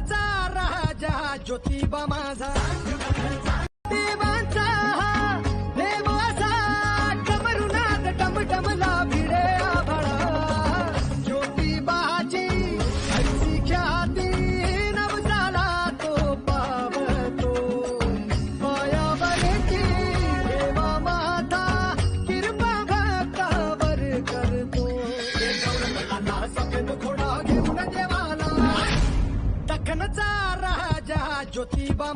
देवाचा राजा ज्योतिबा माझा. देवाचा हा देवाचा डमरुनाद डमडमला भिडे तो माता, किरपा भक्तावर करतो. zara jyoti ba